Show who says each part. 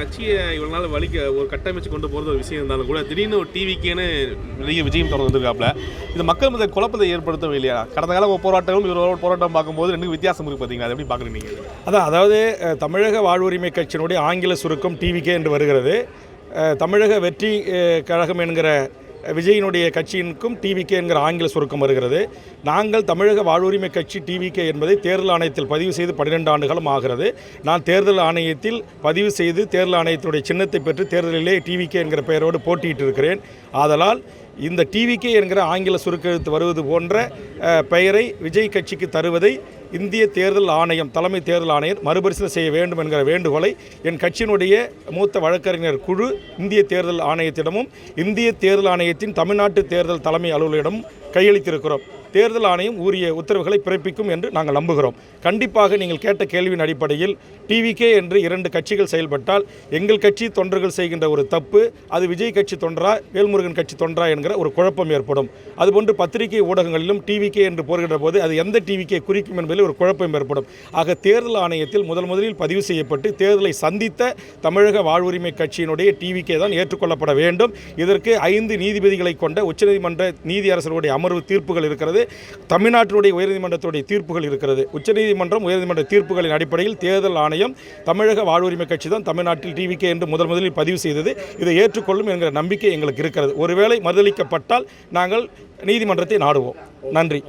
Speaker 1: கட்சியை இவ்வளோ நாள் வலிக்க ஒரு கட்டமைச்சு கொண்டு போகிறது ஒரு விஷயம் இருந்தாலும் கூட திடீர்னு ஒரு டிவிக்கேன்னு வெளியே விஜயம் தொடர்ந்து வந்திருக்காப்ல இது மக்கள் முதல் குழப்பத்தை ஏற்படுத்தவே இல்லையா? கடந்த கால போராட்டங்களும் இவரோட போராட்டம் பார்க்கும்போது ரெண்டு வித்தியாசம் இருக்குது பார்த்தீங்களா அதை எப்படி பார்க்குறீங்க
Speaker 2: அதான் அதாவது தமிழக வாழ்வுரிமை கட்சியினுடைய ஆங்கில சுருக்கம் டிவிகே என்று வருகிறது. தமிழக வெற்றி கழகம் என்கிற விஜயினுடைய கட்சியினுக்கும் டிவிகே என்கிற ஆங்கில சுருக்கம் வருகிறது. நாங்கள் தமிழக வாழ்வுரிமை கட்சி டிவிகே என்பதை தேர்தல் ஆணையத்தில் பதிவு செய்து பன்னிரெண்டு ஆண்டுகளும் ஆகிறது. நான் தேர்தல் ஆணையத்தில் பதிவு செய்து தேர்தல் ஆணையத்தினுடைய சின்னத்தை பெற்று தேர்தலிலே டிவிகே என்கிற பெயரோடு போட்டியிட்டு இருக்கிறேன் ஆதலால் இந்த டிவிகே என்கிற ஆங்கில சுருக்கெழுத்து வருவது போன்ற பெயரை விஜய் கட்சிக்கு தருவதை இந்திய தேர்தல் ஆணையம் தலைமை தேர்தல் ஆணையர் மறுபரிசீலனை செய்ய வேண்டும் என்கிற வேண்டுகோளை என் கட்சியினுடைய மூத்த வழக்கறிஞர் குழு இந்திய தேர்தல் ஆணையத்திடமும் இந்திய தேர்தல் ஆணையத்தின் தமிழ்நாட்டு தேர்தல் தலைமை அலுவலரிடமும் கையளித்திருக்கிறோம். தேர்தல் ஆணையம் உரிய உத்தரவுகளை பிறப்பிக்கும் என்று நாங்கள் நம்புகிறோம். கண்டிப்பாக நீங்கள் கேட்ட கேள்வியின் அடிப்படையில் டிவிகே என்று இரண்டு கட்சிகள் செயல்பட்டால் எங்கள் கட்சி தொண்டர்கள் செய்கின்ற ஒரு தப்பு அது விஜய் கட்சி தொண்டரா வேல்முருகன் கட்சி தொண்டரா என்கிற ஒரு குழப்பம் ஏற்படும். அதுபோன்று பத்திரிகை ஊடகங்களிலும் டிவிகே என்று போர்கின்ற போது அது எந்த டிவிகே குறிக்கும் என்பதில் ஒரு குழப்பம் ஏற்படும். ஆக தேர்தல் ஆணையத்தில் முதல் முதலில் பதிவு செய்யப்பட்டு தேர்தலை சந்தித்த தமிழக வாழ்வுரிமை கட்சியினுடைய டிவிகே தான் ஏற்றுக்கொள்ளப்பட வேண்டும். இதற்கு ஐந்து நீதிபதிகளை கொண்ட உச்சநீதிமன்ற நீதியரசருடைய அமர்வு தீர்ப்புகள் இருக்கிறது. தமிழ்நாட்டினுடைய உயர்நீதிமன்றத்துடைய தீர்ப்புகள் இருக்கிறது. உச்சநீதிமன்றம் உயர்நீதிமன்ற தீர்ப்புகளின் அடிப்படையில் தேர்தல் ஆணையம் தமிழக வாழ்வுரிமை கட்சி தான் தமிழ்நாட்டில் டிவிகே என்று முதல் முதலில் பதிவு செய்தது. இதை ஏற்றுக்கொள்ளும் என்கிற நம்பிக்கை எங்களுக்கு இருக்கிறது. ஒருவேளை மறுதளிக்கப்பட்டால் நாங்கள் நீதிமன்றத்தை நாடுவோம். நன்றி.